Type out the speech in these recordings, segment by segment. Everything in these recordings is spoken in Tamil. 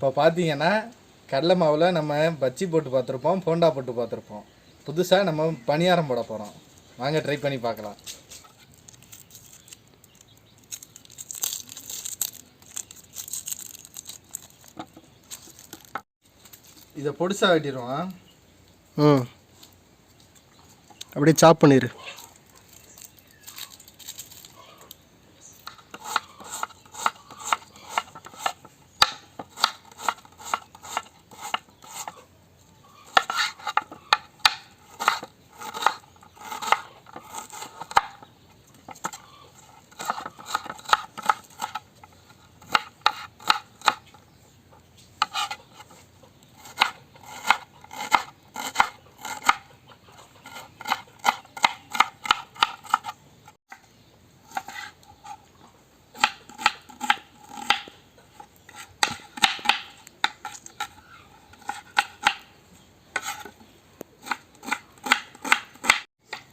இப்போ பார்த்தீங்கன்னா கடலை மாவில் நம்ம பச்சி போட்டு பார்த்துருப்போம் போண்டா போட்டு பார்த்துருப்போம். புதுசாக நம்ம பணியாரம் போட போகிறோம் வாங்க ட்ரை பண்ணி பார்க்கலாம். இதை பொடிசாக வெட்டிடுவோம். ம். அப்படியே சாப் பண்ணிடு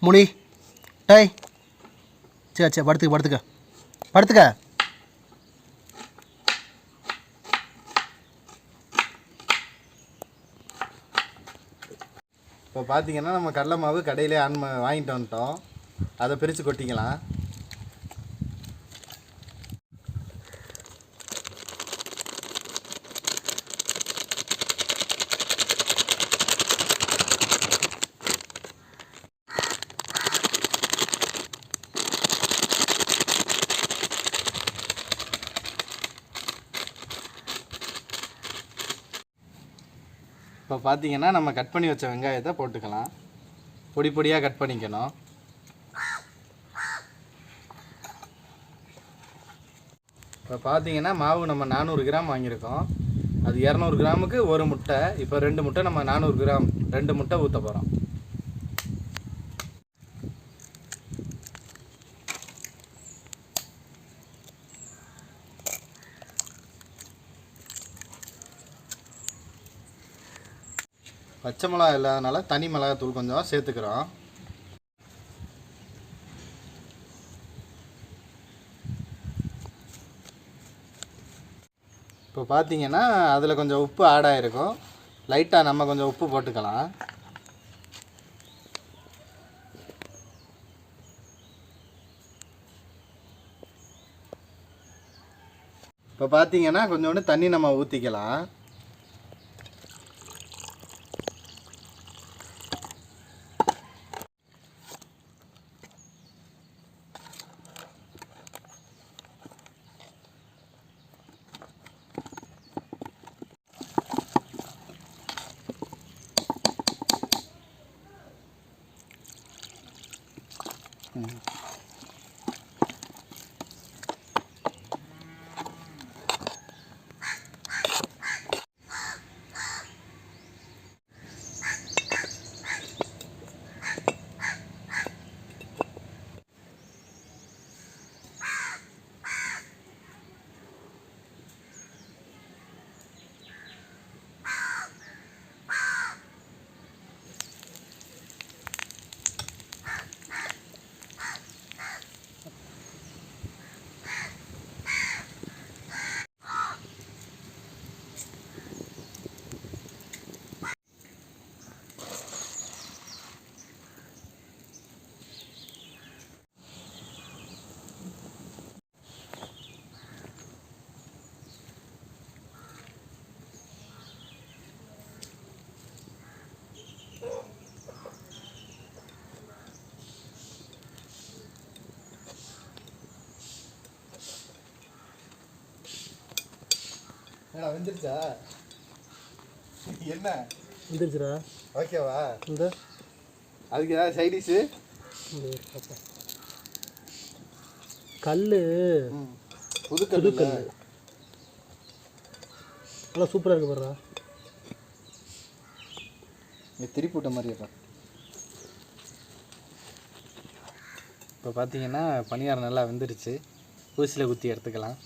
முடி டேய். சரி சரி படுத்துக்க படுத்துக்க. படுத்துக்க. இப்போ பார்த்தீங்கன்னா நம்ம கடலை மாவு கடையிலே ஆன் வாங்கிட்டு வந்துட்டோம். அதை பிரித்து கொட்டிக்கலாம். இப்போ பார்த்தீங்கன்னா நம்ம கட் பண்ணி வச்ச வெங்காயத்தை போட்டுக்கலாம். பொடி பொடியாக கட் பண்ணிக்கணும். இப்போ பார்த்தீங்கன்னா மாவு நம்ம நானூறு கிராம் வாங்கியிருக்கோம். அது இரநூறு கிராமுக்கு ஒரு முட்டை. இப்போ ரெண்டு முட்டை நம்ம நானூறு கிராம் ரெண்டு முட்டை ஊற்ற போகிறோம் பச்சை மிளகா இல்லாதனால தனி மிளகாத்தூள் கொஞ்சம் சேர்த்துக்கிறோம். இப்போ பார்த்தீங்கன்னா அதில் கொஞ்சம் உப்பு ஆட் ஆகிருக்கும் லைட்டாக நம்ம கொஞ்சம் உப்பு போட்டுக்கலாம். இப்போ பார்த்தீங்கன்னா கொஞ்சோண்டு தண்ணி நம்ம ஊற்றிக்கலாம் ஏடா வெந்துருச்சா? என்ன? வந்துருச்சுடா. ஓகேவா? இந்த? அதுக்கு ஏதாவது சைடிஷு கல் புது கல்லு நல்லா சூப்பராக இருக்கு பாருடா. இங்கே திருப்பி விட்ட மாதிரி இருக்கா? இப்போ பார்த்தீங்கன்னா பணியாரம் நல்லா வெந்துருச்சு. ஊசியில் குத்தி எடுத்துக்கலாம்.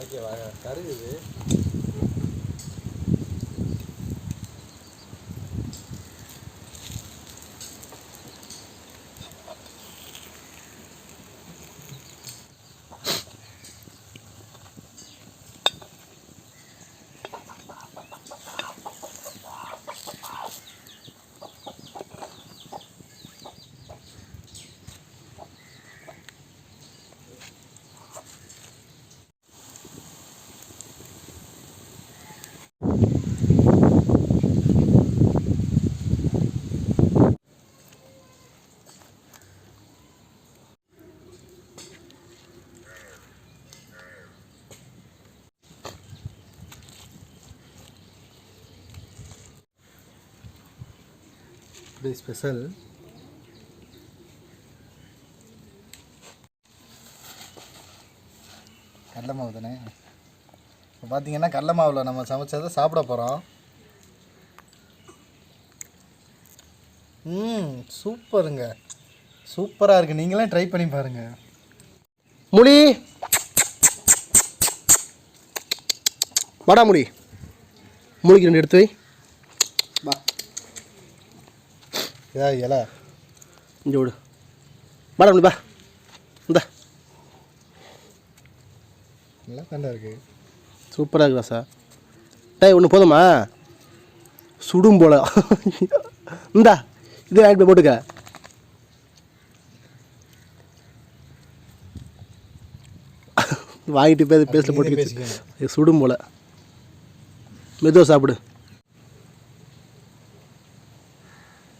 ஓகேவா கருகுது. டுடே ஸ்பெஷல் கடலை மாவு தானே? இப்போ பார்த்தீங்கன்னா கடலை மாவில் நம்ம சமைச்சதை சாப்பிட போகிறோம் ம் சூப்பருங்க. சூப்பராக இருக்குது நீங்களே ட்ரை பண்ணி பாருங்கள் முடி. வாடா முடி. முடிக்கு ரெண்டு எடுத்து வை. இதா இலை. இங்கே விடு. வாடா முடி பா. இந்த. நல்லா தாண்டா இருக்குது சூப்பராக இருக்குதா சார் டேய் ஒன்று போதுமா? சுடும் போல. இந்தா. இது ஆட் போய் போட்டுக்க. வாங்கிட்டு போய் பேசிக்கோங்க. இது சுடும் போல. மெதுவாக சாப்பிடு.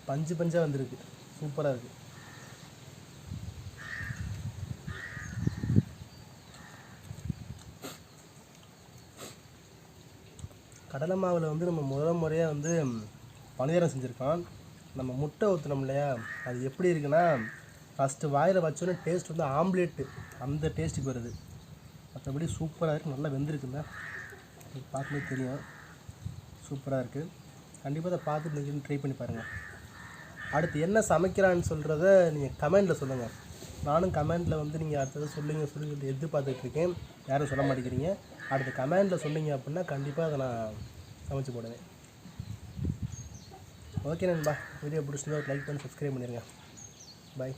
பஞ்சு பஞ்சாக வந்திருக்கு. சூப்பராக இருக்குது கடலை மாவில் வந்து நம்ம முதல் முறையாக வந்து பணியாரம் செஞ்சுருக்கோம் நம்ம முட்டை ஊற்றுனோம் இல்லையா? அது எப்படி இருக்குன்னா ஃபஸ்ட்டு வாயில் வச்சோன்னே டேஸ்ட் வந்து ஆம்லேட்டு. அந்த டேஸ்ட்டுக்கு வருது. மற்றபடி சூப்பராக இருக்குது நல்லா வெந்திருக்குங்க. பார்க்கும்போது தெரியும். சூப்பராக இருக்குது கண்டிப்பாக அதை பார்த்து நீங்கள் ட்ரை பண்ணி பாருங்கள் அடுத்து என்ன சமைக்கிறான்னு சொல்கிறத நீங்கள் கமெண்டில் சொல்லுங்கள் நானும் கமெண்டில் வந்து நீங்கள் அடுத்தது சொல்லுங்க சொல்லி எதிர்பார்த்துட்ருக்கேன் யாரும் சொல்ல மாட்டேங்கிறீங்க. அடுத்து கமெண்டில் சொன்னீங்க அப்படின்னா கண்டிப்பாக அதை நான் சமைச்சு போடுவேன். ஓகே நண்பா வீடியோ பிடிச்சிருந்தா லைக் பண்ணி சப்ஸ்கிரைப் பண்ணிடுங்க பாய்